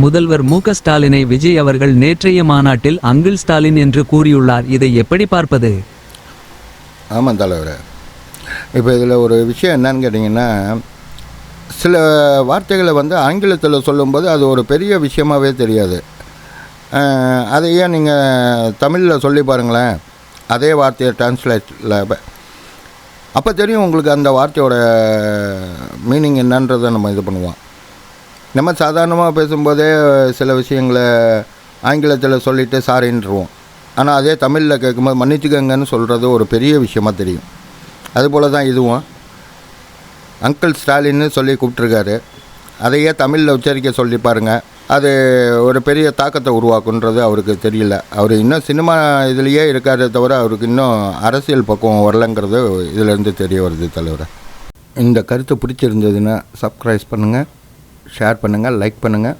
முதல்வர் மு ஸ்டாலினை விஜய் அவர்கள் நேற்றைய மாநாட்டில் அங்கிள் ஸ்டாலின் என்று கூறியுள்ளார். இதை எப்படி பார்ப்பது? ஆமாம் தலைவர். இப்போ இதில் ஒரு விஷயம் என்னன்னு கேட்டிங்கன்னா சில வார்த்தைகளை வந்து ஆங்கிலத்தில் சொல்லும்போது அது ஒரு பெரிய விஷயமாவே தெரியாது. அதை ஏன் நீங்கள் தமிழில் சொல்லி பாருங்களேன். அதே வார்த்தையை டிரான்ஸ்லேட்டில் அப்போ தெரியும் உங்களுக்கு அந்த வார்த்தையோட மீனிங் என்னன்றதை நம்ம இது பண்ணுவோம். நம்ம சாதாரணமாக பேசும்போதே சில விஷயங்களை ஆங்கிலத்தில் சொல்லிவிட்டு சாரின்றுவோம் ஆனால் அதே தமிழில் கேட்கும்போது மன்னிச்சுக்கங்கன்னு சொல்கிறது ஒரு பெரிய விஷயமா தெரியும். அதுபோல் தான் இதுவும். அங்கிள் ஸ்டாலின்னு சொல்லி கூப்பிட்ருக்காரு அதையே தமிழில் உச்சரிக்க சொல்லி பாருங்கள் அது ஒரு பெரிய தாக்கத்தை உருவாக்குன்றது அவருக்கு தெரியல. அவர் இன்னும் சினிமா இதுலேயே இருக்காரே தவிர அவருக்கு இன்னும் அரசியல் பக்குவம் வரலங்கிறது இதிலேருந்து தெரிய வருது தலைவர். இந்த கருத்து பிடிச்சிருந்ததுன்னா சப்ஸ்கிரைப் பண்ணுங்கள் ஷேர் பண்ணுங்கள் லைக் பண்ணுங்கள்